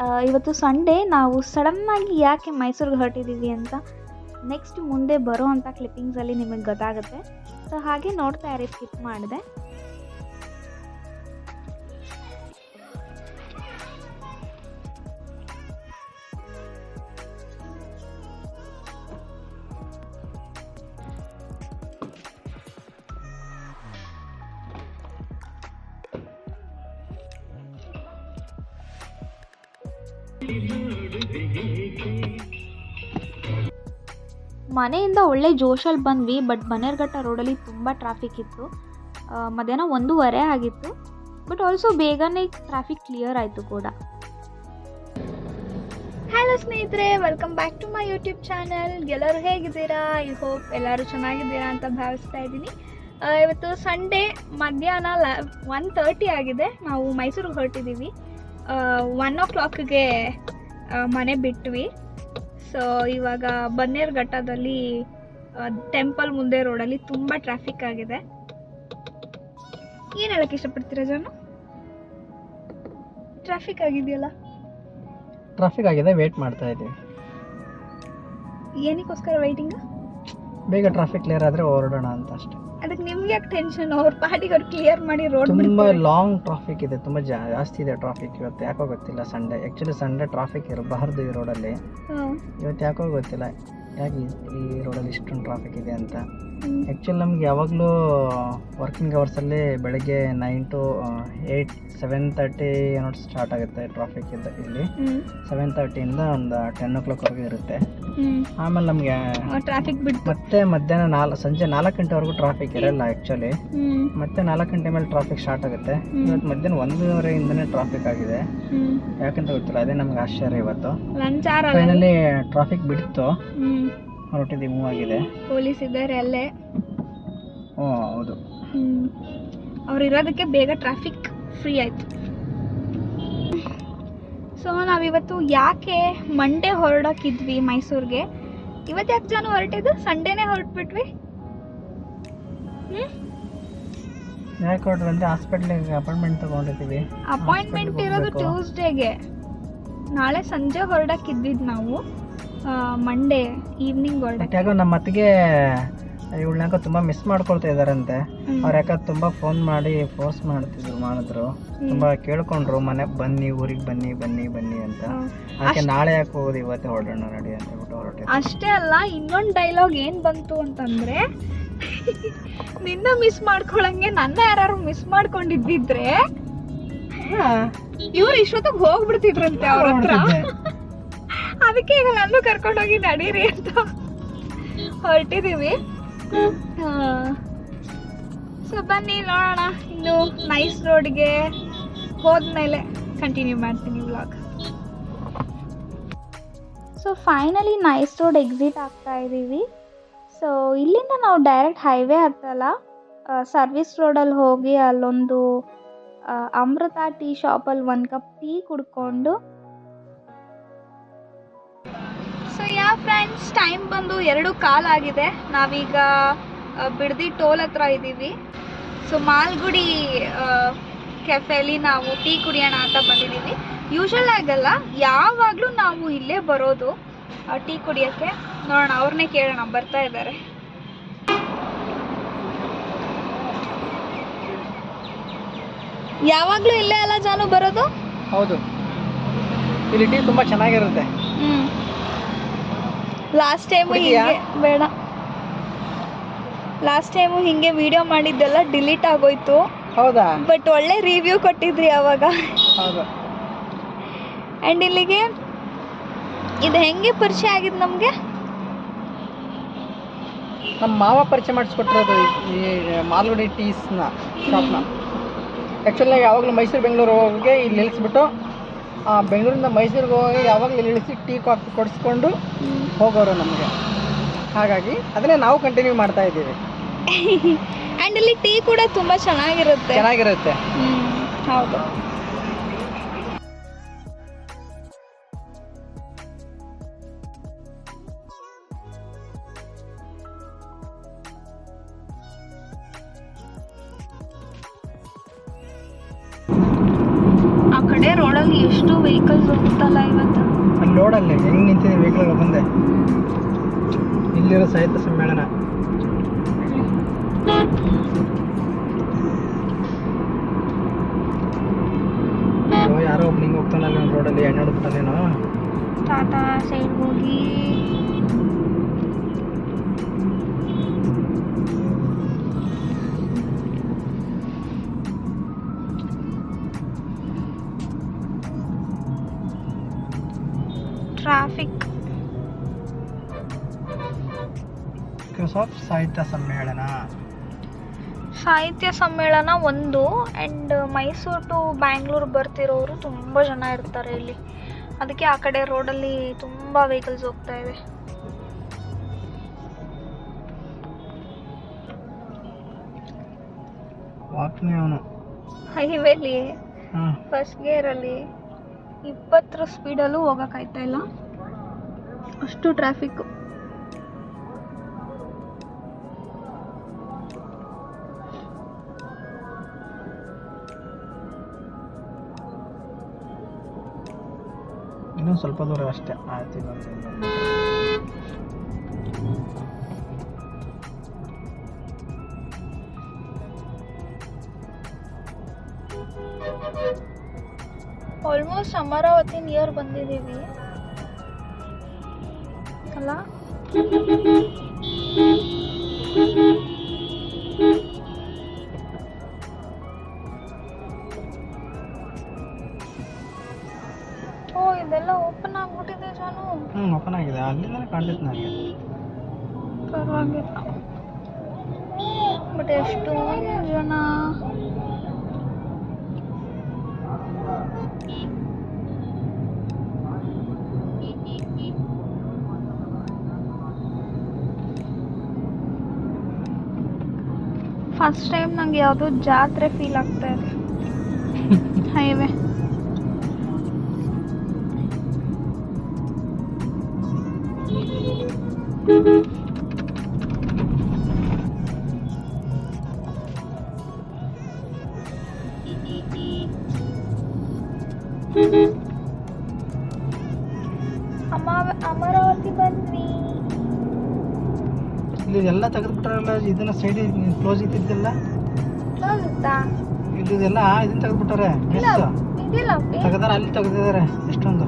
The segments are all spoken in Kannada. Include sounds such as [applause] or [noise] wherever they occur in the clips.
ಇವತ್ತು ಸಂಡೇ ನಾವು ಸಡನ್ನಾಗಿ ಯಾಕೆ ಮೈಸೂರಿಗೆ ಹೊರಟಿದ್ದೀವಿ ಅಂತ ನೆಕ್ಸ್ಟ್ ಮುಂದೆ ಬರೋ ಅಂಥ ಕ್ಲಿಪ್ಪಿಂಗ್ಸಲ್ಲಿ ನಿಮಗೆ ಗೊತ್ತಾಗುತ್ತೆ. ಸೊ ಹಾಗೆ ನೋಡ್ತಾ ಇರಿ ಸ್ಕಿಪ್ ಮಾಡಿದೆ. ಮನೆಯಿಂದ ಒಳ್ಳೆ ಜೋಶಲ್ಲಿ ಬಂದ್ವಿ ಬಟ್ ಬನ್ನೇರ್ಘಟ್ಟ ರೋಡಲ್ಲಿ ತುಂಬ ಟ್ರಾಫಿಕ್ ಇತ್ತು. ಮಧ್ಯಾಹ್ನ ಒಂದೂವರೆ ಆಗಿತ್ತು ಬಟ್ ಆಲ್ಸೋ ಬೇಗನೆ ಟ್ರಾಫಿಕ್ ಕ್ಲಿಯರ್ ಆಯಿತು ಕೂಡ. ಹಲೋ ಸ್ನೇಹಿತರೆ welcome back to my YouTube channel ಎಲ್ಲರೂ ಹೇಗಿದ್ದೀರಾ? ಐ ಹೋಪ್ ಎಲ್ಲರೂ ಚೆನ್ನಾಗಿದ್ದೀರಾ ಅಂತ ಭಾವಿಸ್ತಾ ಇದ್ದೀನಿ. ಇವತ್ತು ಸಂಡೇ ಮಧ್ಯಾಹ್ನ ಲ ಒನ್ ತರ್ಟಿ ಆಗಿದೆ. ನಾವು ಮೈಸೂರಿಗೆ ಹೊರಟಿದ್ದೀವಿ. ಒನ್ ಓ ಕ್ಲಾಕ್ಗೆ ಮನೆ ಬಿಟ್ವಿ. ಸೊ ಇವಾಗ ಬನ್ನೇರ್ಘಟ್ಟದಲ್ಲಿ ಟೆಂಪಲ್ ಮುಂದೆ ರೋಡಲ್ಲಿ ತುಂಬ ಟ್ರಾಫಿಕ್ ಆಗಿದೆ. ಏನು ಹೇಳಕ್ಕೆ ಇಷ್ಟಪಡ್ತೀರಾ ಜನ? ಟ್ರಾಫಿಕ್ ಆಗಿದೆಯಲ್ಲ? ಟ್ರಾಫಿಕ್ ಆಗಿದೆ ವೇಟ್ ಮಾಡ್ತಾ ಇದ್ದೀವಿ. ಏನಕ್ಕೋಸ್ಕರ ವೈಟಿಂಗ್ ಬೇಗ ಟ್ರಾಫಿಕ್ ಕ್ಲಿಯರ್ ಆದ್ರೆ ಹೊರಡೋಣ ಅಂತ ಅಷ್ಟೇ. ಅದಕ್ಕೆ ನಿಮ್ಗೆ ಯಾಕೆ ಟೆನ್ಷನ್ ಅವ್ರ ಪಾಟಿಗೆ ಅವ್ರು ಕ್ಲಿಯರ್ ಮಾಡಿ ರೋಡ್ ತುಂಬಾ ಲಾಂಗ್ ಟ್ರಾಫಿಕ್ ಇದೆ ತುಂಬಾ ಜಾಸ್ತಿ ಇದೆ ಟ್ರಾಫಿಕ್ ಇವತ್ತು. ಯಾಕೋ ಗೊತ್ತಿಲ್ಲ ಸಂಡೇ ಆ್ಯಕ್ಚುಲಿ ಸಂಡೇ ಟ್ರಾಫಿಕ್ ಇರಬಾರ್ದು ಈ ರೋಡಲ್ಲಿ ಇವತ್ತು ಯಾಕೋ ಗೊತ್ತಿಲ್ಲ. ಯಾಕೆ ಈ- ಈ ರೋಡಲ್ಲಿ ಇಷ್ಟೊಂದು ಟ್ರಾಫಿಕ್ ಇದೆ ಅಂತ? ಆ್ಯಕ್ಚುಲಿ ನಮ್ಗೆ ಯಾವಾಗಲೂ ವರ್ಕಿಂಗ್ ಅವರ್ಸಲ್ಲಿ ಬೆಳಗ್ಗೆ nine to eight seven thirty ಏನೋ ಸ್ಟಾರ್ಟ್ ಆಗುತ್ತೆ ಟ್ರಾಫಿಕ್ ಇದ್ದ ಇಲ್ಲಿ. ಸೆವೆನ್ ತರ್ಟಿಯಿಂದ ಒಂದು ಟೆನ್ ಓ ಕ್ಲಾಕ್ವರೆಗೂ ಇರುತ್ತೆ. ಆಮೇಲೆ ನಮಗೆ ಟ್ರಾಫಿಕ್ ಬಿಟ್ಟು ಮತ್ತೆ ಮಧ್ಯಾಹ್ನ ನಾಲ್ ಸಂಜೆ ನಾಲ್ಕು ಗಂಟೆವರೆಗೂ ಟ್ರಾಫಿಕ್ ಇರಲ್ಲ ಆ್ಯಕ್ಚುಲಿ ಮತ್ತೆ ನಾಲ್ಕು ಗಂಟೆ ಮೇಲೆ ಟ್ರಾಫಿಕ್ ಸ್ಟಾರ್ಟ್ ಆಗುತ್ತೆ. ಇವತ್ತು ಮಧ್ಯಾಹ್ನ ಒಂದೂವರೆಯಿಂದನೇ ಟ್ರಾಫಿಕ್ ಆಗಿದೆ. ಯಾಕಂತ ಗೊತ್ತಿಲ್ಲ ಅದೇ ನಮ್ಗೆ ಆಶ್ಚರ್ಯ ಇವತ್ತು. ಫೈನಲಿ ಟ್ರಾಫಿಕ್ ಬಿಡ್ತು. ಹೊರಟಿದ್ದೀವಿ ಮೂವ್ ಆಗಿದೆ. ಪೊಲೀಸ್ ಇದ್ದಾರೆ ಅಲ್ಲೇ. ಹ್ಞೂ ಹೌದು. ಅವ್ರು ಇರೋದಕ್ಕೆ ಬೇಗ ಟ್ರಾಫಿಕ್ ಫ್ರೀ ಆಯ್ತು. ಸೊ ನಾವಿವತ್ತು ಯಾಕೆ ಮಂಡೇ ಹೊರಡಕ್ಕಿದ್ವಿ ಮೈಸೂರಿಗೆ? ಇವತ್ತು ಯಾಕೆ ಜನ ಹೊರಟಿದ್ದು? ಸಂಡೇನೆ ಹೊರಟ್ಬಿಟ್ವಿ? ಯಾಕೆ ಹೊರಟ್ರು ಅಂದರೆ ಹಾಸ್ಪಿಟ್ಲಿಗೆ ಅಪಾಯಿಂಟ್ಮೆಂಟ್ ತೊಗೊಂಡಿದ್ದೀವಿ. ಅಪಾಯಿಂಟ್ಮೆಂಟ್ ಇರೋದು ಟ್ಯೂಸ್ಡೇಗೆ ನಾಳೆ ಸಂಜೆ ಹೊರಡಕ್ಕಿದ್ದಿದ್ದು ನಾವು ಮಂಡೇ ಈವ್ನಿಂಗ್ ಹೊರಡಕ್ಕೆ. ನಮ್ಮ ಅತ್ತಿಗೆ ಇವಳನ್ನ ಯಾಕೋ ತುಂಬ ಮಿಸ್ ಮಾಡ್ಕೊಳ್ತಾ ಇದಾರಂತೆ. ಅವ್ರ ಯಾಕ ತುಂಬಾ ಫೋನ್ ಮಾಡಿ ಫೋರ್ಸ್ ಮಾಡ್ತಿದ್ರು ಮಾಡಿದ್ರು ತುಂಬಾ ಕೇಳ್ಕೊಂಡ್ರು ಮನೆ ಬನ್ನಿ ಊರಿಗೆ ಬನ್ನಿ ಬನ್ನಿ ಬನ್ನಿ ಅಂತ. ಅದಕ್ಕೆ ನಾಳೆ ಯಾಕೆ ಹೋಗೋದು ಇವತ್ತೇ ಹೊರಡೋಣ ನಡಿ ಅಂತ ಹೇಳ್ಬಿಟ್ಟು ಹೊರಟಿದ್ದೆ ಅಷ್ಟೇ ಅಲ್ಲ ಇನ್ನೊಂದು ಡೈಲಾಗ್ ಏನ್ ಬಂತು ಅಂತಂದ್ರೆ ನಿನ್ನ ಮಿಸ್ ಮಾಡ್ಕೊಳಂಗೆ ನನ್ನ ಯಾರು ಮಿಸ್ ಮಾಡ್ಕೊಂಡಿದ್ದಿದ್ರೆ ಇವ್ರು ಇಷ್ಟೊತ್ತಿಗೆ ಹೋಗ್ಬಿಡ್ತಿದ್ರಂತೆ ಅವ್ರ ಹತ್ರ. ಅದಕ್ಕೆ ಈಗ ನಾನು ಕರ್ಕೊಂಡೋಗಿ ನಡೀರಿ ಅಂತ ಹೊರಟಿದೀವಿ. ಸೊ ಬನ್ನಿ, ನೋಡೋಣ. ಇನ್ನು ನೈಸ್ ರೋಡ್ಗೆ ಹೋದ್ಮೇಲೆ ಕಂಟಿನ್ಯೂ ಮಾಡ್ತೀನಿ vlog so finally nice road exit ಆಗ್ತಾ ಇದ್ದೀವಿ ಸೊ ಇಲ್ಲಿಂದ ನಾವು ಡೈರೆಕ್ಟ್ ಹೈವೇ ಹತ್ತಲ್ಲ. ಸರ್ವಿಸ್ ರೋಡಲ್ಲಿ ಹೋಗಿ ಅಲ್ಲೊಂದು ಅಮೃತ ಟೀ ಶಾಪಲ್ಲಿ ಒಂದು ಕಪ್ ಟೀ ಕುಡ್ಕೊಂಡು ಸೊ ಯಾ ಫ್ರೆಂಡ್ಸ್ ಟೈಮ್ ಬಂದು ಎರಡು ಆಗಿದೆ. ನಾವೀಗ ಬಿಡದಿ ಟೋಲ್ ಹತ್ರ ಇದ್ದೀವಿ. ಸೊ ಮಾಲ್ಗುಡಿ ಕೆಫೆಲಿ ನಾವು ಟೀ ಕುಡಿಯೋಣ ಅಂತ ಬಂದಿದ್ದೀವಿ. ಯೂಶಲ್ ಆಗಲ್ಲ ಯಾವಾಗಲೂ ನಾವು ಇಲ್ಲೇ ಬರೋದು ಟೀ ಕುಡಿಯೋಕ್ಕೆ. ನೋಡೋಣ ಅವ್ರನ್ನೇ ಕೇಳೋಣ ಬರ್ತಾ ಇದ್ದಾರೆ. ಯಾವಾಗಲೂ ಇಲ್ಲೇ ಅಲ್ಲ ಜಾನು ಬರೋದು? ಹೌದು. ಇಲ್ಲಿ ಟೀ ತುಂಬ ಚೆನ್ನಾಗಿರುತ್ತೆ. ಹ್ಮ್. Last time? ಹಿಂಗೆ ಬೇಡ. ಲಾಸ್ಟ್ ಟೈಮು ಹಿಂಗೆ ವಿಡಿಯೋ ಮಾಡಿದ್ದೆಲ್ಲ ಡಿಲೀಟ್ ಆಗೋಯ್ತು. ಹೌದಾ? ಬಟ್ ಒಳ್ಳೆ ರಿವ್ಯೂ ಕೊಟ್ಟಿದ್ರಿ ಅವಾಗ. ಹೌದು. ಆ್ಯಂಡ್ ಇಲ್ಲಿಗೆ ಇದು ಹೆಂಗೆ ಪರಿಚಯ ಆಗಿದೆ ನಮಗೆ? ನಮ್ಮ ಮಾವ ಪರಿಚಯ ಮಾಡಿಸ್ಕೊಟ್ಟಿರೋದು ಈ ಮಾಲ್ಗುಡಿ ಟೀಸ್ನ ಶಾಪ್ನ ಆ್ಯಕ್ಚುಲಿ ಯಾವಾಗಲೂ ಮೈಸೂರು ಬೆಂಗಳೂರು ಹೋಗಿ ಇಲ್ಲಿ ನಿಲ್ಲಿಸ್ಬಿಟ್ಟು ಆ, ಬೆಂಗಳೂರಿಂದ ಮೈಸೂರಿಗೆ ಹೋಗಿ ಯಾವಾಗಲೂ ಇಳಿಸಿ ಟೀ ಕಾಫಿ ಕೊಡಿಸ್ಕೊಂಡು ಹೋಗೋರು ನಮಗೆ. ಹಾಗಾಗಿ ಅದನ್ನೇ ನಾವು ಕಂಟಿನ್ಯೂ ಮಾಡ್ತಾ ಇದ್ದೀವಿ. ಆ್ಯಂಡ್ ಇಲ್ಲಿ ಟೀ ಕೂಡ ತುಂಬ ಚೆನ್ನಾಗಿರುತ್ತೆ. ಚೆನ್ನಾಗಿರುತ್ತೆ. ಹೌದು. ಕಡೆ ರೋಡಲ್ಲಿ ಎಷ್ಟು ವೆಹಿಕಲ್ಸ್ ಹೋಗ್ತಲ್ಲ ಇವತ್ತು? ಅಲ್ಲಿ ರೋಡಲ್ಲಿ ಹೆಂಗೆ ನಿಂತಿದೆ ವೆಹಿಕಲ್ಗಳು ಬಂದೆ. ಇಲ್ಲಿರೋ ಸಾಹಿತ್ಯ ಸಮ್ಮೇಳನ. ಯಾರೋ ಒಬ್ಬ ನಿಂಗೆ ಹೋಗ್ತಾನಲ್ಲ ಒಂದು ರೋಡಲ್ಲಿ ಎಣ್ಣೆ ಹೊಡ್ಬಿಟ್ಟಾನೇನೋ ತಾತ ಸೈಡ್ ಹೋಗಿ. ಆಫ್ ಸಾಹಿತ್ಯ ಸಮ್ಮೇಳನ. ಸಾಹಿತ್ಯ ಸಮ್ಮೇಳನ ಒಂದು ಆ್ಯಂಡ್ ಮೈಸೂರು ಟು ಬ್ಯಾಂಗ್ಳೂರು ಬರ್ತಿರೋರು ತುಂಬ ಜನ ಇರ್ತಾರೆ ಇಲ್ಲಿ. ಅದಕ್ಕೆ ಆ ಕಡೆ ರೋಡಲ್ಲಿ ತುಂಬ ವೆಹಿಕಲ್ಸ್ ಹೋಗ್ತಾ ಅವನು. ಹೈವೇಲಿ ಫಸ್ಟ್ ಗೇರಲ್ಲಿ ಇಪ್ಪತ್ತರ ಸ್ಪೀಡಲ್ಲೂ ಹೋಗೋಕ್ಕಾಯ್ತಾ ಇಲ್ಲ? ಅಷ್ಟು ಟ್ರಾಫಿಕ್ಕು ಇನ್ನೊಂದು ಸ್ವಲ್ಪ ದೂರ ಅಷ್ಟೇ. ಆಯ್ತು ಇನ್ನೊಂದು. ಆಲ್ಮೋಸ್ಟ್ ಅಮರಾವತಿ ನಿಯರ್ ಬಂದಿದ್ದೀವಿ. ಅಲ್ಲ? ಎಷ್ಟೊಂದು ಜನ. ಫಸ್ಟ್ ಟೈಮ್ ನಂಗೆ ಯಾವುದೋ ಜಾತ್ರೆ ಫೀಲ್ ಆಗ್ತಾ ಇದೆ. [laughs] ಹೈವೇ ಅಮ್ಮ ಅಮರಾವತಿ ಬಂದ್ವಿ. ಇಲ್ಲಿ ಎಲ್ಲ ತೆಗೆದ್ಬಿಟ್ಟಾರಲ್ಲ ಇದನ್ನ ಸೈಡ್ ಕ್ಲೋಸ್ ಇದ್ದಿದ್ದೆಲ್ಲ ಕ್ಲೋಸ್ ಇತ್ತಾ? ಇದ್ದಿದ್ದೆಲ್ಲ ಇದನ್ನ ತೆಗೆದ್ಬಿಟ್ಟಾರೆ ಇಲ್ಲ ಮಿಸ್ ಇದಿಲ್ಲ ತೆಗೆದಾರ ಅಲ್ಲಿ ತೆಗೆದಿದ್ದಾರೆ ಎಷ್ಟೊಂದು.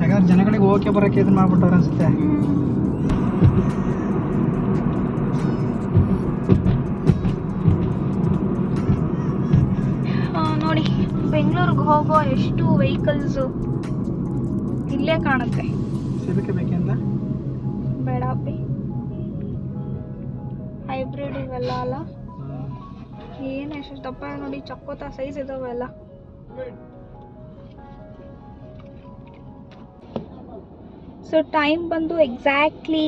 ಯಾಕಂದ್ರೆ ಜನಗಳಿಗೆ ಓಕೆ ಬರೋಕ್ಕೆ ಇದನ್ನ ಮಾಡ್ಬಿಟ್ಟಾರೆ ಅನ್ಸುತ್ತೆ. ಹೋಗೋ ಎಷ್ಟು ವೆಹಿಕಲ್ಸು ಇಲ್ಲೇ ಕಾಣುತ್ತೆ. ಬೇಡಪ್ಪಿ ಹೈಬ್ರಿಡ್ ಇವೆಲ್ಲ ಅಲ್ಲ. ಏನು ಎಷ್ಟು ದಪ್ಪ ನೋಡಿ ಚಕ್ಕೋತ ಸೈಜ್ ಇದಾವೆಲ್ಲ ಸೊ ಟೈಮ್ ಬಂದು ಎಕ್ಸಾಕ್ಟ್ಲಿ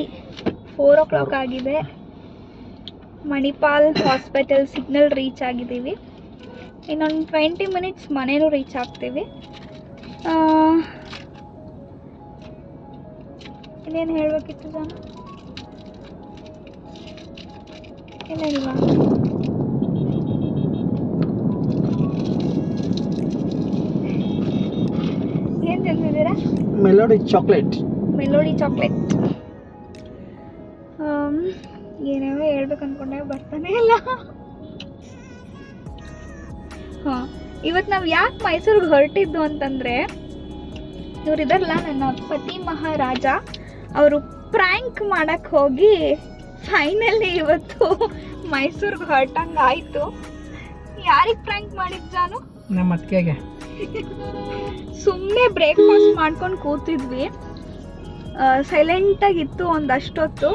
ಫೋರ್ ಓ ಕ್ಲಾಕ್ ಆಗಿದೆ. ಮಣಿಪಾಲ್ ಹಾಸ್ಪಿಟಲ್ ಸಿಗ್ನಲ್ ರೀಚ್ ಆಗಿದ್ದೀವಿ. ಇನ್ನೊಂದು ಟ್ವೆಂಟಿ ಮಿನಿಟ್ಸ್ ಮನೇನೂ ರೀಚ್ ಆಗ್ತೀವಿ. ಇನ್ನೇನು ಹೇಳಬೇಕಿತ್ತು ಜನ ಏನಿಲ್ವಾ ಏನು ತಿಂತಿದ್ದೀರಾ ಮೆಲೋಡಿ ಚಾಕ್ಲೇಟ್ ಮೆಲೋಡಿ ಚಾಕ್ಲೇಟ್ ಏನೇನೋ ಹೇಳ್ಬೇಕು ಅಂದ್ಕೊಂಡೆ ಬರ್ತಾನೆ ಇಲ್ಲ. ಹಾಂ. ಇವತ್ತು ನಾವು ಯಾಕೆ ಮೈಸೂರಿಗೆ ಹೊರಟಿದ್ದು ಅಂತಂದರೆ ಇವ್ರು ಇದಾರಲ್ಲ ನನ್ನ ಪತಿ ಮಹಾರಾಜ ಅವರು ಪ್ರ್ಯಾಂಕ್ ಮಾಡಕ್ಕೆ ಹೋಗಿ ಫೈನಲಿ ಇವತ್ತು ಮೈಸೂರಿಗೆ ಹೊರಟಂಗೆ ಆಯಿತು. ಯಾರಿಗೆ ಪ್ರ್ಯಾಂಕ್ ಮಾಡಿದ್ ಜಾನು? ನಮ್ಮ ಅತ್ತಿಗೆಗೆ. ಸುಮ್ಮನೆ ಬ್ರೇಕ್ಫಾಸ್ಟ್ ಮಾಡ್ಕೊಂಡು ಕೂತಿದ್ವಿ. ಸೈಲೆಂಟಾಗಿತ್ತು ಒಂದಷ್ಟೊತ್ತು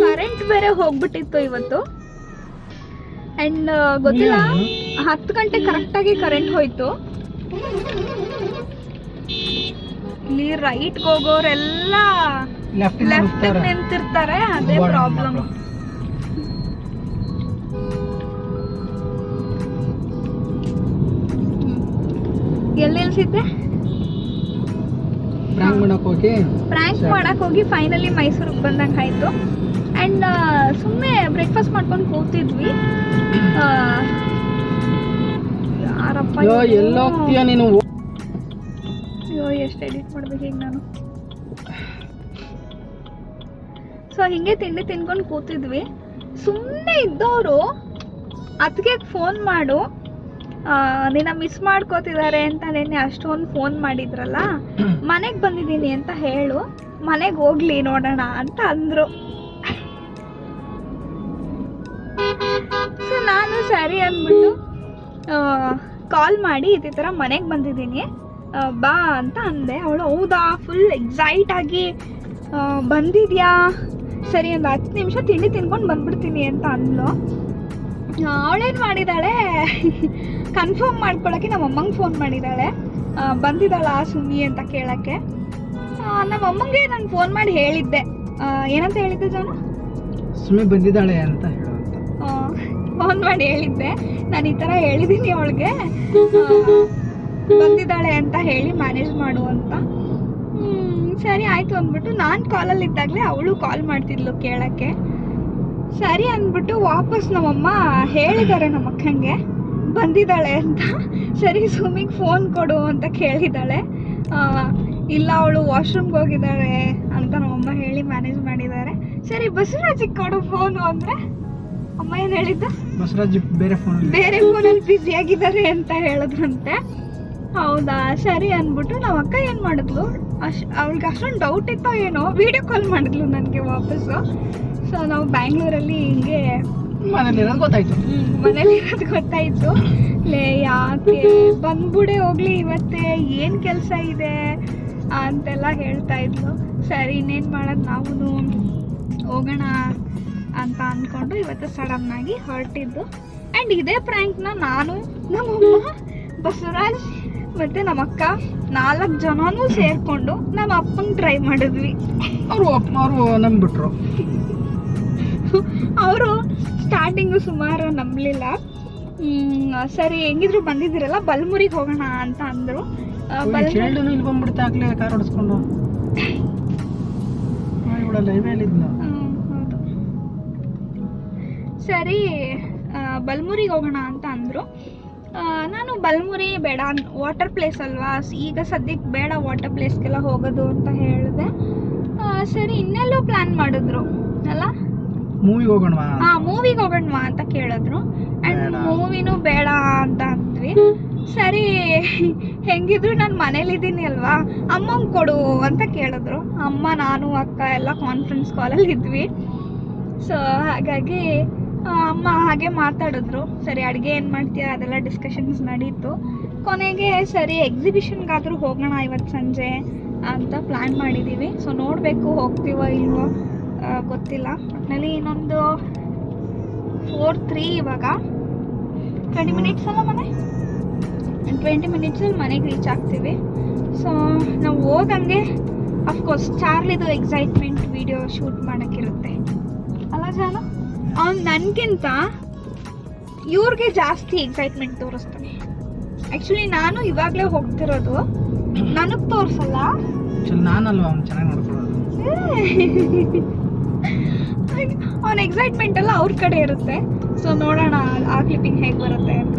ಕರೆಂಟ್ ಬೇರೆ ಹೋಗ್ಬಿಟ್ಟಿತ್ತು ಇವತ್ತು. ಆ್ಯಂಡ್ ಗೊತ್ತಿಲ್ಲ? ಹತ್ತು ಗಂಟೆ ಕರೆಕ್ಟಾಗಿ ಕರೆಂಟ್ ಹೋಯ್ತು. ಇಲ್ಲಿ ರೈಟ್ ಹೋಗೋರೆಲ್ಲ ಲೆಫ್ಟ್ ನಿಂತಿರ್ತಾರೆ ಅದೇ ಪ್ರಾಬ್ಲಮ್ ಎಲ್ಲಿ ನಿಲ್ಸಿದ್ದೆ? ಪ್ರಾಂಕ್ ಮಾಡಕ್ ಹೋಗಿ. ಮಾಡಕ್ ಫೈನಲಿ ಮೈಸೂರಿಗೆ ಬಂದಂಗೆ ಆಯಿತು ಆ್ಯಂಡ್ ಸುಮ್ಮನೆ ಬ್ರೇಕ್ಫಾಸ್ಟ್ ಮಾಡ್ಕೊಂಡು ಕೂತಿದ್ವಿ. ಯಾರಪ್ಪ? ಎಲ್ಲ ಹೋಗ್ತೀಯ ನೀನು? ಅಯ್ಯೋ ಎಷ್ಟು ಎಡಿಟ್ ಮಾಡ್ಬೇಕು ಈಗ ನಾನು? ಸೊ ಹಿಂಗೆ ತಿಂಡಿ ತಿನ್ಕೊಂಡು ಕೂತಿದ್ವಿ. ಸುಮ್ಮನೆ ಇದ್ದವರು ಅದಕ್ಕೆ ಫೋನ್ ಮಾಡು. ನಿನ್ನ ಮಿಸ್ ಮಾಡ್ಕೋತಿದ್ದಾರೆ ಅಂತ ನಿನ್ನೆ ಅಷ್ಟೊಂದು ಫೋನ್ ಮಾಡಿದ್ರಲ್ಲ? ಮನೆಗೆ ಬಂದಿದ್ದೀನಿ ಅಂತ ಹೇಳು. ಮನೆಗೆ ಹೋಗ್ಲಿ ನೋಡೋಣ ಅಂತ ಅಂದರು. ಸರಿ ಅಂದ್ಬಿಟ್ಟು ಕಾಲ್ ಮಾಡಿ ಇದೇ ಥರ ಮನೆಗೆ ಬಂದಿದ್ದೀನಿ. ಬಾ ಅಂತ ಅಂದೆ. ಅವಳು, ಹೌದಾ ಫುಲ್ ಎಕ್ಸೈಟ್ ಆಗಿ ಬಂದಿದ್ಯಾ? ಸರಿ, ಒಂದು ಹತ್ತು ನಿಮಿಷ ತಿಂಡಿ ತಿನ್ಕೊಂಡು ಬಂದ್ಬಿಡ್ತೀನಿ ಅಂತ ಅಂದ್ಲು. ಅವಳೇನು ಮಾಡಿದ್ದಾಳೆ ಕನ್ಫರ್ಮ್ ಮಾಡ್ಕೊಳ್ಳೋಕ್ಕೆ ನಮ್ಮ ಅಮ್ಮಂಗೆ ಫೋನ್ ಮಾಡಿದ್ದಾಳೆ ಬಂದಿದ್ದಾಳ ಸುಮ್ಮಿ ಅಂತ ಕೇಳೋಕ್ಕೆ. ನಮ್ಮ ಅಮ್ಮಂಗೆ ನಾನು ಫೋನ್ ಮಾಡಿ ಹೇಳಿದ್ದೆ. ಏನಂತ ಹೇಳಿದ್ದೆ ಜಾನು? ಸುಮ್ಮನೆ ಬಂದಿದ್ದಾಳೆ ಅಂತ ಫೋನ್ ಮಾಡಿ ಹೇಳಿದ್ದೆ. ನಾನು ಈ ಥರ ಹೇಳಿದ್ದೀನಿ ಅವಳಿಗೆ. ಬಂದಿದ್ದಾಳೆ ಅಂತ ಹೇಳಿ ಮ್ಯಾನೇಜ್ ಮಾಡು ಅಂತ. ಸರಿ ಆಯಿತು ಅಂದ್ಬಿಟ್ಟು ನಾನು ಕಾಲಲ್ಲಿ ಇದ್ದಾಗಲೇ ಅವಳು ಕಾಲ್ ಮಾಡ್ತಿದ್ಲು ಕೇಳೋಕ್ಕೆ. ಸರಿ ಅಂದ್ಬಿಟ್ಟು ವಾಪಸ್ ನಮ್ಮಮ್ಮ ಹೇಳಿದ್ದಾರೆ ನಮ್ಮ ಅಕ್ಕಂಗೆ. ಬಂದಿದ್ದಾಳೆ ಅಂತ. ಸರಿ ಸುಮಿಗೆ ಫೋನ್ ಕೊಡು ಅಂತ ಕೇಳಿದ್ದಾಳೆ. ಇಲ್ಲ ಅವಳು ವಾಶ್ರೂಮ್ಗೆ ಹೋಗಿದ್ದಾಳೆ ಅಂತ ನಮ್ಮಮ್ಮ ಹೇಳಿ ಮ್ಯಾನೇಜ್ ಮಾಡಿದ್ದಾರೆ. ಸರಿ ಬಸವರಾಜಿಗೆ ಕೊಡು ಫೋನು ಅಂದರೆ. ಅಮ್ಮ ಏನು ಹೇಳಿದ್ದು? ಬಸವರಾಜ್ ಬೇರೆ ಫೋನ್ ಬೇರೆ ಫೋನಲ್ಲಿ ಬ್ಯುಸಿ ಆಗಿದ್ದಾರೆ ಅಂತ ಹೇಳಿದ್ರಂತೆ. ಹೌದಾ? ಸರಿ ಅಂದ್ಬಿಟ್ಟು ನಮ್ಮ ಅಕ್ಕ ಏನು ಮಾಡಿದ್ಲು? ಅಶ್ ಅವ್ಳಿಗೆ ಅಷ್ಟೊಂದು ಡೌಟ್ ಇತ್ತೋ ಏನೋ ವಿಡಿಯೋ ಕಾಲ್ ಮಾಡಿದ್ಲು ನನಗೆ ವಾಪಸ್ಸು. ಸೊ ನಾವು ಬ್ಯಾಂಗ್ಳೂರಲ್ಲಿ ಹಿಂಗೆ ಮನೇಲಿ ಇರೋದು ಗೊತ್ತಾಯ್ತು. ಮನೇಲಿ ಇರೋದು ಗೊತ್ತಾಯ್ತು. ಲೇ ಯಾಕೆ? ಬಂದ್ಬಿಡೆ ಹೋಗ್ಲಿ ಇವತ್ತೇ ಏನು ಕೆಲಸ ಇದೆ ಅಂತೆಲ್ಲ ಹೇಳ್ತಾ ಇದ್ಲು. ಸರಿ ಇನ್ನೇನು ಮಾಡೋದು ನಾವು ಹೋಗೋಣ. ಅಂತ ಅಂದ್ಕೊಂಡು ಇವತ್ತು ಸಡನ್ ಆಗಿ ಹೊರಟಿದ್ದು. ಆ್ಯಂಡ್ ಇದೇ ಪ್ರ್ಯಾಂಕ್ನ ನಾನು ನಮ್ಮಮ್ಮ ಬಸವರಾಜ್ ಮತ್ತೆ ನಮ್ಮ ಅಕ್ಕ ನಾಲ್ಕು ಜನನೂ ಸೇರ್ಕೊಂಡು ನಮ್ಮ ಅಪ್ಪಂಗೆ ಟ್ರೈ ಮಾಡಿದ್ವಿ. ಅವರು ಅವರು ನಂಬಿಟ್ರು. ಅವರು ಸ್ಟಾರ್ಟಿಂಗು ಸುಮಾರು ನಂಬಲಿಲ್ಲ. ಸರಿ ಹೆಂಗಿದ್ರು ಬಂದಿದ್ದೀರಲ್ಲ ಬಲ್ಮುರಿಗೆ ಹೋಗೋಣ ಅಂತ ಅಂದರು. ಬಂದ್ಬಿಡ್ತಾ ಆಗ್ಲೇ ಕಾರ್ ಹೊಡಿಸ್ಕೊಂಡು. ಇವಳಲ್ಲ ಸರಿ ಬಲ್ಮುರಿಗೆ ಹೋಗೋಣ ಅಂತ ಅಂದರು. ನಾನು ಬಲ್ಮುರಿ ಬೇಡ ವಾಟರ್ ಪ್ಲೇಸ್ ಅಲ್ವಾ ಈಗ ಸದ್ಯಕ್ಕೆ ಬೇಡ ವಾಟರ್ ಪ್ಲೇಸ್ಗೆಲ್ಲ ಹೋಗೋದು ಅಂತ ಹೇಳಿದೆ. ಸರಿ ಇನ್ನೆಲ್ಲೋ ಪ್ಲ್ಯಾನ್ ಮಾಡಿದ್ರು ಅಲ್ಲ? ಮೂವಿಗೆ ಹೋಗೋಣವಾ? ಹಾ ಮೂವಿಗೆ ಹೋಗೋಣವಾ ಅಂತ ಕೇಳಿದ್ರು. ಅಂಡ್ ಬೇಡ. ಮೂವಿನೂ ಬೇಡ ಅಂತ ಅಂದ್ವಿ. ಸರಿ ಹೆಂಗಿದ್ರು ನಾನು ಮನೇಲಿದ್ದೀನಿ ಅಲ್ವಾ ಅಮ್ಮಂಗೆ ಕೊಡು ಅಂತ ಕೇಳಿದ್ರು. ಅಮ್ಮ ನಾನು ಅಕ್ಕ ಎಲ್ಲ ಕಾನ್ಫರೆನ್ಸ್ ಕಾಲಲ್ಲಿ ಇದ್ವಿ ಸೊ ಹಾಗಾಗಿ ಅಮ್ಮ ಹಾಗೆ ಮಾತಾಡಿದ್ರು. ಸರಿ, ಅಡುಗೆ ಏನು ಮಾಡ್ತೀಯ? ಅದೆಲ್ಲ ಡಿಸ್ಕಷನ್ಸ್ ನಡೀತು. ಕೊನೆಗೆ ಸರಿ ಎಕ್ಸಿಬಿಷನ್ಗಾದರೂ ಹೋಗೋಣ ಇವತ್ತು ಸಂಜೆ ಅಂತ ಪ್ಲ್ಯಾನ್ ಮಾಡಿದ್ದೀವಿ ಸೊ ನೋಡಬೇಕು ಹೋಗ್ತೀವೋ ಇಲ್ವೋ ಗೊತ್ತಿಲ್ಲ. ಒಟ್ಟಿನಲ್ಲಿ ಇನ್ನೊಂದು ಫೋರ್ ತ್ರೀ ಇವಾಗ. ಟ್ವೆಂಟಿ ಮಿನಿಟ್ಸ್ ಅಲ್ಲ ಮನೆ? ಟ್ವೆಂಟಿ ಮಿನಿಟ್ಸಲ್ಲಿ ಮನೆಗೆ ರೀಚ್ ಆಗ್ತೀವಿ. ಸೊ ನಾವು ಹೋದಂಗೆ ಅಫ್ಕೋರ್ಸ್ ಚಾರ್ಲಿದು ಎಕ್ಸೈಟ್ಮೆಂಟ್ ವಿಡಿಯೋ ಶೂಟ್ ಮಾಡೋಕ್ಕಿರುತ್ತೆ. ಅಲ್ಲ, ಜಾನ? ಅವ್ನು ನನಗಿಂತ ಇವ್ರಿಗೆ ಜಾಸ್ತಿ ಎಕ್ಸೈಟ್ಮೆಂಟ್ ತೋರಿಸ್ತಾನೆ. ಆ್ಯಕ್ಚುಲಿ ನಾನು ಇವಾಗಲೇ ಹೋಗ್ತಿರೋದು ನನಗೆ ತೋರಿಸಲ್ಲ. ನಾನಲ್ವಾ ಅವ್ನು ಚೆನ್ನಾಗಿ ನೋಡ್ಕೊಳ್ಳೋದು? [laughs] ಅವ್ನ ಎಕ್ಸೈಟ್ಮೆಂಟ್ ಎಲ್ಲ ಅವ್ರ ಕಡೆ ಇರುತ್ತೆ. ಸೊ ನೋಡೋಣ ಆ ಕ್ಲಿಪ್ಪಿಂಗ್ ಹೇಗೆ ಬರುತ್ತೆ ಅಂತ.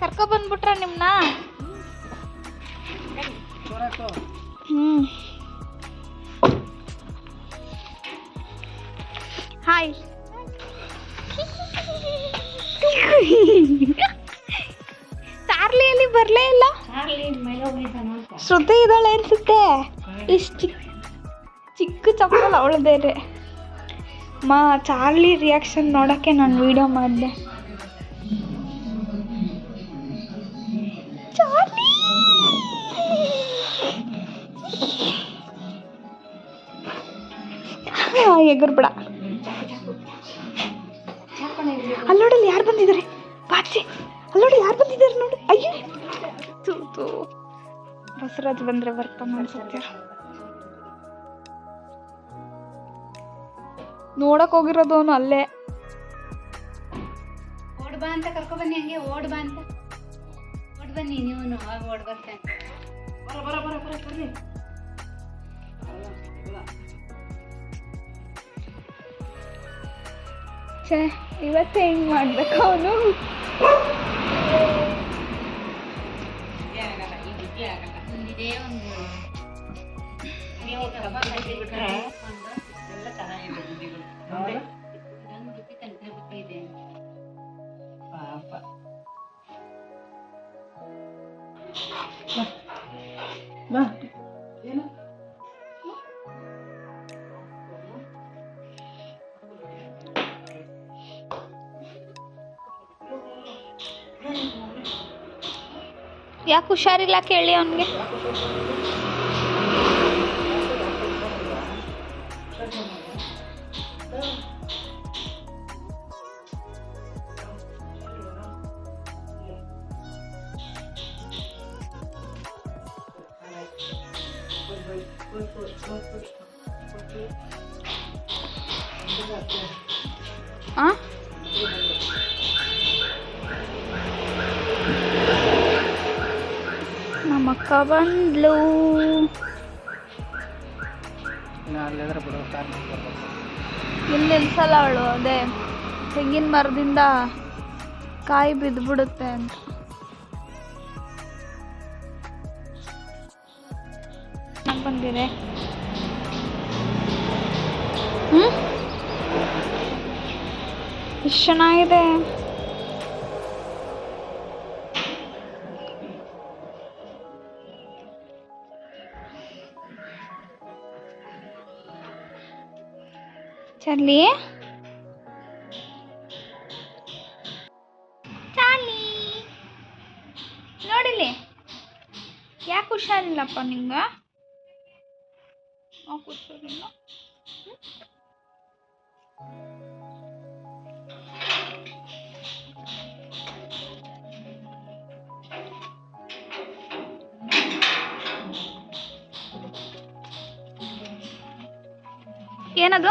ಕರ್ಕೊ ಬಂದ್ಬಿಟ್ರ ನಿಮ್ನ? ಹ್ಮ್ ಹಾಯ್ ಚಾರ್ಲಿಯಲ್ಲಿ ಬರಲೇ ಇಲ್ಲ? ಶ್ರುತಿ ಇದ್ದಾಳೆ ಅನ್ಸುತ್ತೆ. ಇಷ್ಟು ಚಿಕ್ಕ ಚಿಕ್ಕ ಚಪ್ಪಲ್ ಅವಳದೇನೆ ಮಾ ಚಾರ್ಲಿ ರಿಯಾಕ್ಷನ್ ನೋಡೋಕ್ಕೆ ನಾನು ವಿಡಿಯೋ ಮಾಡಿದೆ. ಎಗರ್ಬಿಡ. ಅಲ್ಲೋಡಲ್ಲಿ ಯಾರು ಬಂದಿದ್ದಾರೆ? ಬಾಚಿ ಅಲ್ಲೋಡಿ ಯಾರು ಬಂದಿದ್ದಾರೆ ನೋಡಿ. ಅಯ್ಯೋ. ತೂ ತೂ. ಬಸವರಾಜ್ ಬಂದ್ರೆ ಬರ್ತಾನೆ ಅನ್ಸುತ್ತೆ ನೋಡಕ್ ಹೋಗಿರೋದು ಅವನು ಅಲ್ಲೇ. ಓಡ್ ಬಾ ಅಂತ ಕರ್ಕೊ ಬನ್ನಿ ಹಂಗೆ ಓಡ್ ಬಾ ಅಂತ. ಓಡ್ ಬನ್ನಿ ನೀವು ಓಡ್ ಬರ್ತಾನೆ. ಬರ ಬರ ಬರ ಬರ ಬರ್ರಿ ಛೇ ಇವತ್ತೇ ಹೆಂಗೆ ಮಾಡ್ಬೇಕು ಅವನು? ಒಂದಿದೇ ಯಾಕೆ ಹುಷಾರಿಲ್ಲ ಕೇಳಿ ಅವನಿಗೆ? ಬಂದ್ಲು ಇಲ್ಲಿ ನಿಲ್ಸಲ್ಲ ಅವಳು ಅದೇ ತೆಂಗಿನ ಮರದಿಂದ ಕಾಯಿ ಬಿದ್ದುಬಿಡುತ್ತೆ ಅಂತ. ಚೆನ್ನಾಗ್ ಬಂದಿದೆ. ಹ್ಞೂ ಎಷ್ಟು ಚೆನ್ನಾಗಿದೆ. ಚಾರ್ಲಿ ಚಾರ್ಲಿ ನೋಡಿಲಿ ಯಾಕೆ ಹುಷಾರಿಲ್ಲಪ್ಪ ಯಾಕೆ ಹುಷಾರಿಲ್ಲ? ಏನದು?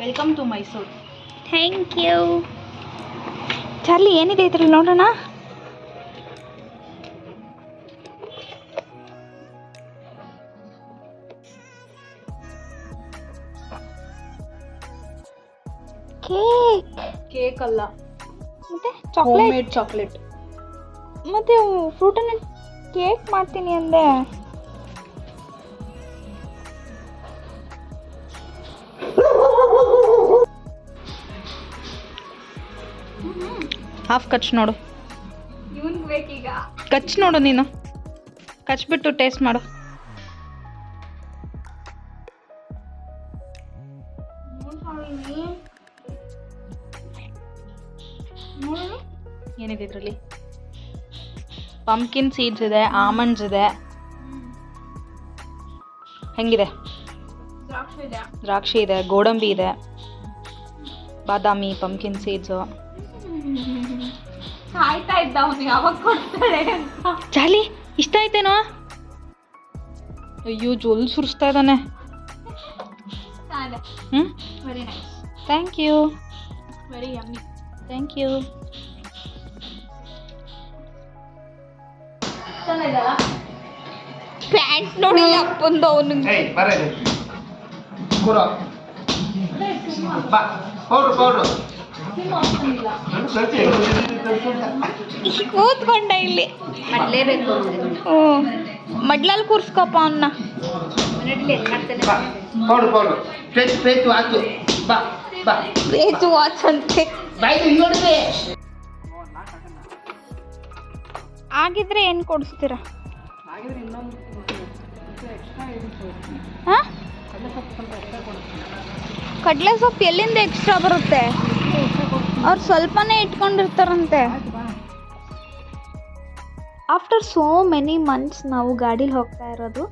Welcome to Mysuru thank you Charlie ಏನಿದೆ ಇದ್ರಲ್ಲಿ ನೋಡೋಣ? ಕೇಕ್. ಕೇಕ್ ಅಲ್ಲ. ಮತ್ತೆ ಚಾಕ್ಲೇಟ್ ಚಾಕ್ಲೇಟ್ ಮತ್ತೆ ಫ್ರೂಟನ್ನ ಕೇಕ್ ಮಾಡ್ತೀನಿ ಅಂದೆ. ಹಾಫ್ ಕಚ್ ನೋಡು. ಕಚ್ ನೋಡು ನೀನು. ಕಚ್ಬಿಟ್ಟು ಟೇಸ್ಟ್ ಮಾಡು. ಏನಿದೆ ಇದರಲ್ಲಿ? ಪಂಪ್ಕಿನ್ ಸೀಡ್ಸ್ ಇದೆ ಆಮಂಡ್ಸ್ ಇದೆ. ಹೆಂಗಿದೆ? ದ್ರಾಕ್ಷಿ ಇದೆ. ಗೋಡಂಬಿ ಇದೆ. ಬಾದಾಮಿ ಪಂಪ್ಕಿನ್ ಸೀಡ್ಸು ಕಾಯ್ತಾ ಇದ್ದ ಅವನು ಯಾವಾಗ ಕೊಡ್ತಾಳೆ ಅಂತ. ಚಾಲಿ ಇಷ್ಟ ಆಯ್ತೇನೋ? ಅಯ್ಯೋ ಜೊಲ್ ಸುರಿಸ್ತಾ ಇದ್ದಾನೆ. ಹ್ಞೂ very nice thank you very yummy thank you pant ನೋಡಿ ಅಪ್ಪಂದು ಅವನಿಗೆ? ಏಯ್ ಬರ್ರಿ ಕೂರೋ. ಬಾ ಪೌಡ್ರು ಪೌಡ್ರು. ಕೂತ್ಕೊಂಡ ಇಲ್ಲಿ. ಮಾಡ್ಲೇಬೇಕು ಹ್ಞೂ ಮಡ್ಲಲ್ಲಿ ಕೂರ್ಸ್ಕೊಪ್ಪ ಅವನ್ನ ವಾಚು. ಅಂತೆ. ಆಗಿದ್ರೆ ಏನು ಕೊಡಿಸ್ತೀರ? ಕಡಲೆ ಸೊಪ್ಪು ಎಲ್ಲಿಂದ ಎಕ್ಸ್ಟ್ರಾ ಬರುತ್ತೆ? ಅವ್ರು ಸ್ವಲ್ಪನೇ ಇಟ್ಕೊಂಡಿರ್ತಾರಂತೆ. ಆಫ್ಟರ್ ಸೋ ಮೆನಿ ಮಂತ್ಸ್ ನಾವು ಗಾಡೀಲಿ ಹೋಗ್ತಾ ಇರೋದು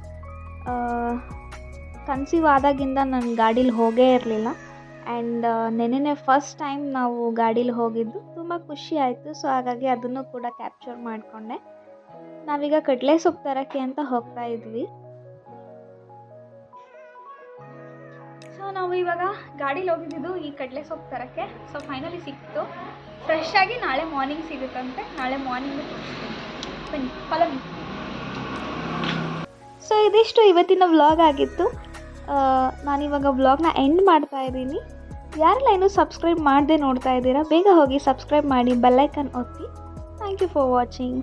ಕನ್ಸೀವ್ ಆದಾಗಿಂದ ನಾನು ಗಾಡೀಲಿ ಹೋಗೇ ಇರಲಿಲ್ಲ. ಆ್ಯಂಡ್ ನೆನೆನೆ ಫಸ್ಟ್ ಟೈಮ್ ನಾವು ಗಾಡೀಲಿ ಹೋಗಿದ್ದು, ತುಂಬ ಖುಷಿ ಆಯಿತು. ಸೊ ಹಾಗಾಗಿ ಅದನ್ನು ಕೂಡ ಕ್ಯಾಪ್ಚರ್ ಮಾಡಿಕೊಂಡೆ. ನಾವೀಗ ಕಡಲೆ ಸೊಪ್ಪು ತರೋಕ್ಕೆ ಅಂತ ಹೋಗ್ತಾ ಇದ್ವಿ. ನಾವು ಇವಾಗ ಗಾಡೀಲಿ ಹೋಗಿದ್ದು ಈ ಕಡಲೆ ಸೊಪ್ಪು ತರೋಕ್ಕೆ. ಸೊ ಫೈನಲಿ ಸಿಕ್ತು ಫ್ರೆಶ್ ಆಗಿ ನಾಳೆ ಮಾರ್ನಿಂಗ್ ಸಿಗುತ್ತಂತೆ. ನಾಳೆ ಮಾರ್ನಿಂಗ್ ಬನ್ನಿ ಸೊ ಇದಿಷ್ಟು ಇವತ್ತಿನ ವ್ಲಾಗ್ ಆಗಿತ್ತು. ಆ, ನಾನಿವಾಗ ವ್ಲಾಗ್ನ ಎಂಡ್ ಮಾಡ್ತಾ ಇದ್ದೀನಿ. ಯಾರೆಲ್ಲ ಇನ್ನೂ ಸಬ್ಸ್ಕ್ರೈಬ್ ಮಾಡದೆ ನೋಡ್ತಾ ಇದ್ದೀರಾ ಬೇಗ ಹೋಗಿ ಸಬ್ಸ್ಕ್ರೈಬ್ ಮಾಡಿ ಬೆಲ್ಲೈಕನ್ ಒತ್ತಿ. Thank you for watching